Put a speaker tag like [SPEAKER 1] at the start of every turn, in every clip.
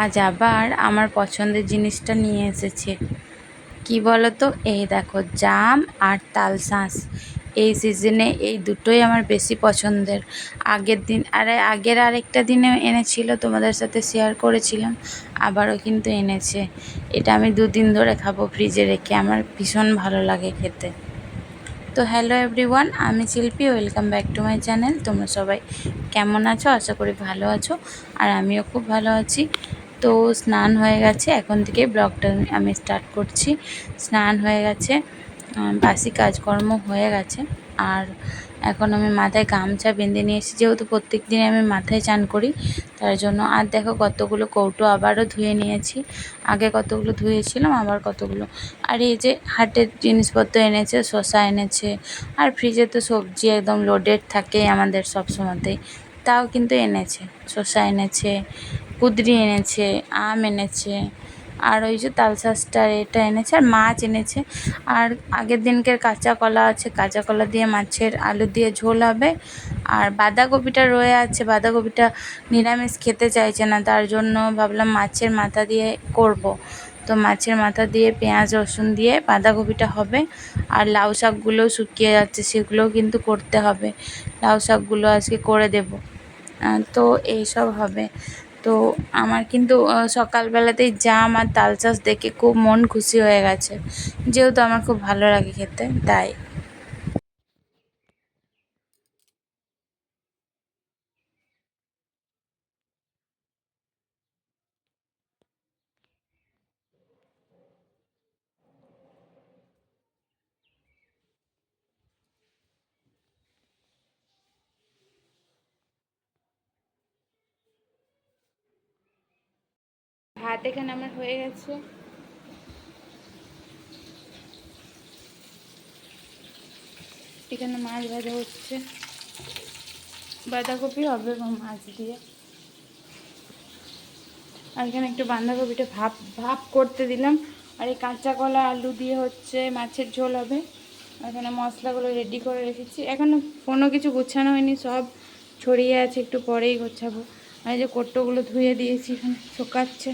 [SPEAKER 1] আজ আবার আমার পছন্দের জিনিসটা নিয়ে এসেছে। কি বলো তো এই দেখো, জাম আর তালশাঁস এই সিজনে এই দুটোই আমার বেশি পছন্দের। আগের দিন, আর আগের আরেকটা দিনে এনেছিল, তোমাদের সাথে শেয়ার করেছিলাম, আবারও কিন্তু এনেছে। এটা আমি দুদিন ধরে খাব ফ্রিজে রেখে, আমার ভীষণ ভালো লাগে খেতে। তো হ্যালো এভরিওয়ান আমি Shilpi welcome back to my channel তোমরা সবাই কেমন আছো? আশা করি ভালো আছো, আর আমিও খুব ভালো আছি। তো স্নান হয়ে গেছে। এখন থেকে ব্লগটা আমি স্টার্ট করছি। স্নান হয়ে গেছে বাসি কাজকর্ম হয়ে গেছে। আর এখন আমি মাথায় গামছা বেঁধে নিয়ে এসেছি, যেহেতু প্রত্যেক দিন আমি মাথায় চান করি, তার জন্য। আর দেখো কতগুলো কৌটো আবারও ধুয়ে নিয়েছি। আগে কতগুলো ধুয়েছিলাম, আবার কতগুলো। আর এই যে হাটের জিনিসপত্র এনেছে শশা এনেছে। আর ফ্রিজে তো সবজি একদম লোডেড থাকে আমাদের সব সময়তেই তাও কিন্তু এনেছে। শসা এনেছে, কুঁদরি এনেছে, আম এনেছে, আর ওই যে তালশাঁসটার এটা এনেছে, আর মাছ এনেছে। আর আগের দিনকের কাঁচা কলা আছে, কাঁচা কলা দিয়ে মাছের আলু দিয়ে ঝোল হবে। আর বাঁধাকপিটা রয়ে আছে, বাঁধাকপিটা নিরামিষ খেতে চাইছে না, তার জন্য ভাবলাম মাছের মাথা দিয়ে করব। তো মাছের মাথা দিয়ে পেঁয়াজ, রসুন দিয়ে বাঁধাকপিটা হবে। আর লাউ শাকগুলোও শুকিয়ে যাচ্ছে, সেগুলোও কিন্তু করতে হবে। লাউ শাকগুলো আজকে করে দেব। তো এইসব হবে। তো আমার কিন্তু সকালবেলাতেই জাম আর তাল চাষ দেখে খুব মন খুশি হয়ে গেছে। যেহেতু আমার খুব ভালো লাগে খেতে, তাই। ভাত এখানে আমার হয়ে গেছে। এখানে মাছ ভাজা হচ্ছে। বাঁধাকপি হবে মাছ দিয়ে। আর এখানে একটু বাঁধাকপিটা ভাপ ভাপ করতে দিলাম। আর এই কাঁচা কলা আলু দিয়ে হচ্ছে মাছের ঝোল হবে। এখানে মশলাগুলো রেডি করে রেখেছি। এখনও কোনো কিছু গোছানো হয়নি, সব ছড়িয়ে আছে, একটু পরেই গোছাবো। আর এই যে কোট্টোগুলো ধুয়ে দিয়েছি, এখানে শোকাচ্ছে।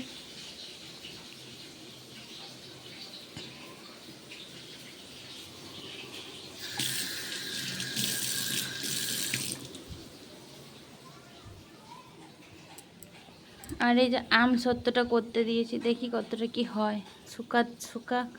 [SPEAKER 1] আর এই যে আম সত্যটা করতে দিয়েছি দেখি কতটা কি হয়। শুকা শুকাক।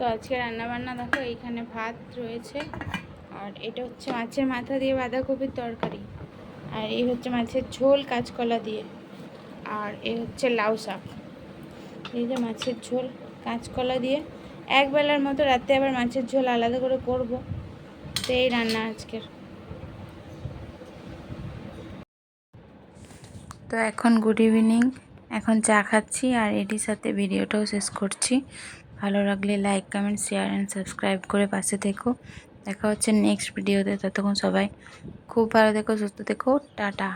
[SPEAKER 1] তো আজকে রান্নাবান্না দেখো, এইখানে ভাত রয়েছে। আর এটা হচ্ছে মাছের মাথা দিয়ে বাঁধাকপির তরকারি। আর এই হচ্ছে মাছের ঝোল কাঁচকলা দিয়ে। আর এই হচ্ছে লাউ শাক। এই যে মাছের ঝোল কাঁচকলা দিয়ে। একবেলার মতো রাতে আবার মাছের ঝোল আলাদা করে করব। তো এই রান্না আজকের। তো এখন গুড ইভিনিং এখন চা খাচ্ছি আর এটির সাথে ভিডিওটাও শেষ করছি। ভালো লাগলে like comment share and subscribe করে পাশে থেকো। দেখা হচ্ছে নেক্সট ভিডিওতে ততক্ষণ সবাই খুব ভালো থেকো, সুস্থ থেকো। টাটা।